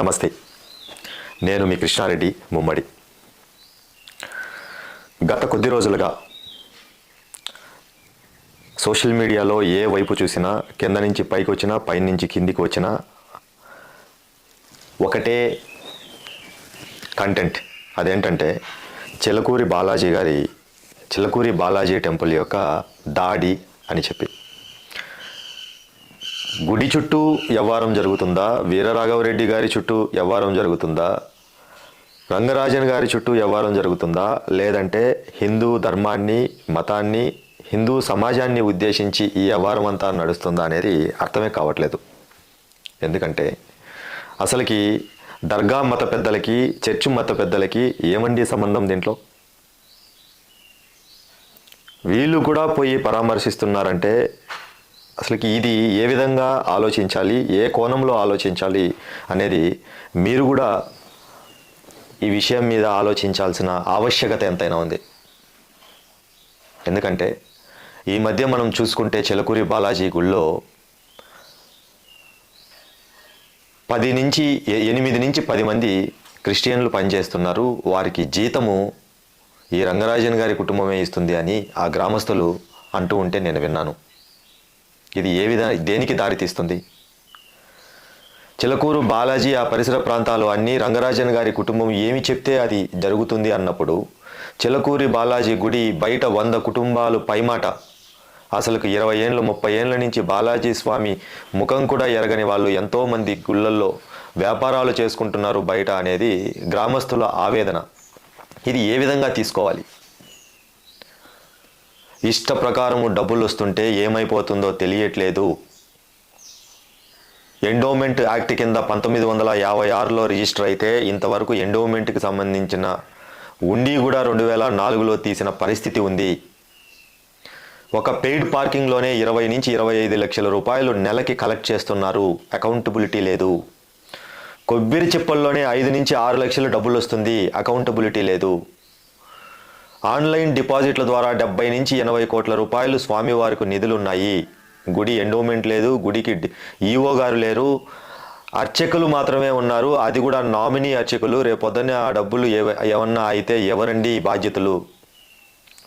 నమస్తే. నేను మీ కృష్ణారెడ్డి ముమ్మడి. గత కొద్ది రోజులుగా సోషల్ మీడియాలో ఏ వైపు చూసినా కింద నుంచి పైకి వచ్చినా పైన నుంచి కిందికి వచ్చినా ఒకటే కంటెంట్ అదేంటంటే చిలకూరి బాలాజీ గారి చిలకూరి బాలాజీ టెంపుల్ యొక్క దాడి అని చెప్పి. గుడి చుట్టూ వ్యవహారం జరుగుతుందా? వీరరాఘవరెడ్డి గారి చుట్టూ వ్యవహారం జరుగుతుందా? రంగరాజన్ గారి చుట్టూ వ్యవహారం జరుగుతుందా? లేదంటే హిందూ ధర్మాన్ని మతాన్ని హిందూ సమాజాన్ని ఉద్దేశించి ఈ వ్యవహారం అంతా నడుస్తుందా అనేది అర్థమే కావట్లేదు. ఎందుకంటే అసలుకి దర్గా మత పెద్దలకి చర్చ్ మత పెద్దలకి ఏమండి సంబంధం దీంట్లో? వీళ్ళు కూడా పోయి పరామర్శిస్తున్నారంటే అసలుకి ఇది ఏ విధంగా ఆలోచించాలి ఏ కోణంలో ఆలోచించాలి అనేది మీరు కూడా ఈ విషయం మీద ఆలోచించాల్సిన ఆవశ్యకత ఎంతైనా ఉంది. ఎందుకంటే ఈ మధ్య మనం చూసుకుంటే చెలకూరి బాలాజీ గుళ్ళో పది నుంచి ఎనిమిది నుంచి పది మంది క్రిస్టియన్లు పనిచేస్తున్నారు. వారికి జీతము ఈ రంగరాజన్ గారి కుటుంబమే ఇస్తుంది అని ఆ గ్రామస్తులు అంటూ ఉంటే నేను విన్నాను. ఇది ఏ విధ దేనికి దారితీస్తుంది చిలకూరు బాలాజీ ఆ పరిసర ప్రాంతాలు అన్నీ రంగరాజన్ గారి కుటుంబం ఏమి చెప్తే అది జరుగుతుంది అన్నప్పుడు చిలకూరి బాలాజీ గుడి బయట వంద కుటుంబాలు పైమాట. అసలుకు ఇరవై ఏళ్ళు ముప్పై ఏళ్ళ నుంచి బాలాజీ స్వామి ముఖం కూడా ఎరగని వాళ్ళు ఎంతోమంది గుళ్ళల్లో వ్యాపారాలు చేసుకుంటున్నారు బయట అనేది గ్రామస్తుల ఆవేదన. ఇది ఏ విధంగా తీసుకోవాలి? ఇష్ట ప్రకారము డబ్బులు వస్తుంటే ఏమైపోతుందో తెలియట్లేదు. ఎండోమెంట్ యాక్ట్ కింద పంతొమ్మిది వందల యాభై ఆరులో రిజిస్టర్ అయితే ఇంతవరకు ఎండోమెంట్కి సంబంధించిన ఉండి కూడా రెండు వేల నాలుగులో తీసిన పరిస్థితి ఉంది. ఒక పెయిడ్ పార్కింగ్లోనే ఇరవై నుంచి ఇరవై ఐదు లక్షల రూపాయలు నెలకి కలెక్ట్ చేస్తున్నారు. అకౌంటబిలిటీ లేదు. కొబ్బరి చిప్పల్లోనే ఐదు నుంచి ఆరు లక్షలు డబ్బులు వస్తుంది అకౌంటబిలిటీ లేదు. ఆన్లైన్ డిపాజిట్ల ద్వారా డెబ్బై నుంచి ఎనభై కోట్ల రూపాయలు స్వామివారికి నిధులున్నాయి. గుడి ఎండోమెంట్ లేదు గుడికి ఈఓ గారు లేరు. అర్చకులు మాత్రమే ఉన్నారు. అది కూడా నామినీ అర్చకులు. రేపొద్దున ఆ డబ్బులు ఏమన్నా అయితే ఎవరండి బాధ్యతలు?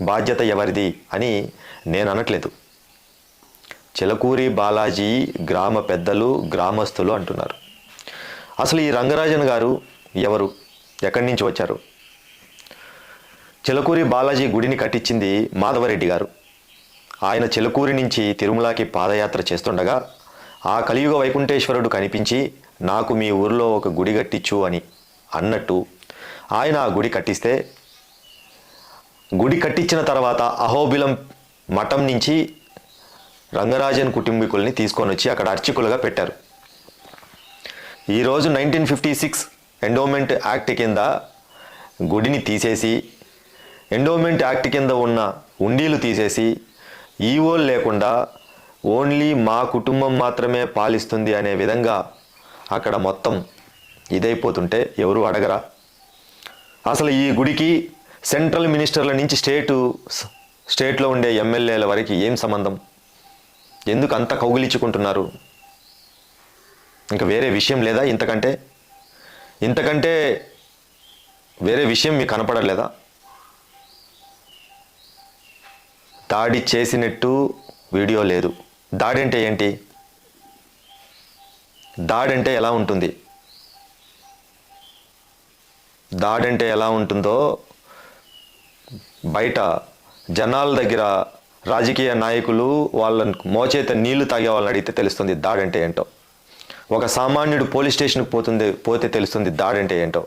బాధ్యత ఎవరిది అని నేను అనట్లేదు. చిలకూరి బాలాజీ గ్రామ పెద్దలు గ్రామస్తులు అంటున్నారు. అసలు ఈ రంగరాజన్ గారు ఎవరు? ఎక్కడి నుంచి వచ్చారు? చిలకూరి బాలాజీ గుడిని కట్టించింది మాధవరెడ్డి గారు. ఆయన చిలకూరి నుంచి తిరుమలకి పాదయాత్ర చేస్తుండగా ఆ కలియుగ వైకుంఠేశ్వరుడు కనిపించి నాకు మీ ఊరిలో ఒక గుడి కట్టించు అని అన్నట్టు ఆయన ఆ గుడి కట్టిస్తే గుడి కట్టించిన తర్వాత అహోబిలం మఠం నుంచి రంగరాజన్ కుటుంబీకుల్ని తీసుకొని వచ్చి అక్కడ అర్చకులుగా పెట్టారు. ఈరోజు nineteen fifty six endowment act కింద గుడిని తీసేసి ఎండోమెంట్ యాక్ట్ కింద ఉన్న ఉండీలు తీసేసి ఈవోలు లేకుండా ఓన్లీ మా కుటుంబం మాత్రమే పాలిస్తుంది అనే విధంగా అక్కడ మొత్తం ఇదైపోతుంటే ఎవరు అడగరా? అసలు ఈ గుడికి సెంట్రల్ మినిస్టర్ల నుంచి స్టేటు స్టేట్లో ఉండే ఎమ్మెల్యేల వరకు ఏం సంబంధం? ఎందుకు అంత కౌగిలించుకుంటున్నారు? ఇంకా వేరే విషయం లేదా ఇంతకంటే? ఇంతకంటే వేరే విషయం మీకు కనపడలేదా? దాడి చేసినట్టు వీడియో లేదు. దాడి అంటే ఏంటి? దాడి అంటే ఎలా ఉంటుంది? దాడి అంటే ఎలా ఉంటుందో బయట జనాల దగ్గర రాజకీయ నాయకులు వాళ్ళను మోచేత నీళ్ళు తాగే వాళ్ళని అడిగితే తెలుస్తుంది దాడి అంటే ఏంటో. ఒక సామాన్యుడు పోలీస్ స్టేషన్కి పోతుంది పోతే తెలుస్తుంది దాడి అంటే ఏంటో.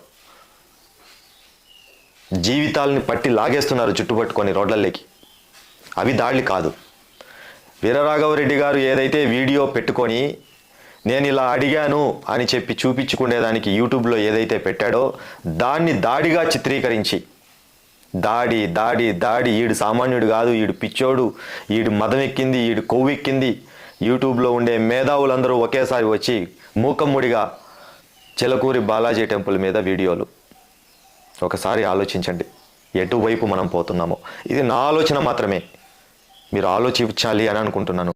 జీవితాలని పట్టి లాగేస్తున్నారు చుట్టుపట్టుకొని రోడ్లలోకి అవి దాడులు కాదు. వీరరాఘవరెడ్డి గారు ఏదైతే వీడియో పెట్టుకొని నేను ఇలా అడిగాను అని చెప్పి చూపించుకునేదానికి యూట్యూబ్లో ఏదైతే పెట్టాడో దాన్ని దాడిగా చిత్రీకరించి దాడి దాడి దాడి ఈడు సామాన్యుడు కాదు ఈడు పిచ్చోడు ఈడు మదం ఎక్కింది ఈడు కొవ్వెక్కింది. యూట్యూబ్లో ఉండే మేధావులందరూ ఒకేసారి వచ్చి మూకమ్ముడిగా చిలకూరి బాలాజీ టెంపుల్ మీద వీడియోలు. ఒకసారి ఆలోచించండి ఎటువైపు మనం పోతున్నామో. ఇది నా ఆలోచన మాత్రమే. మీరు ఆలోచించాలి అని అనుకుంటున్నాను.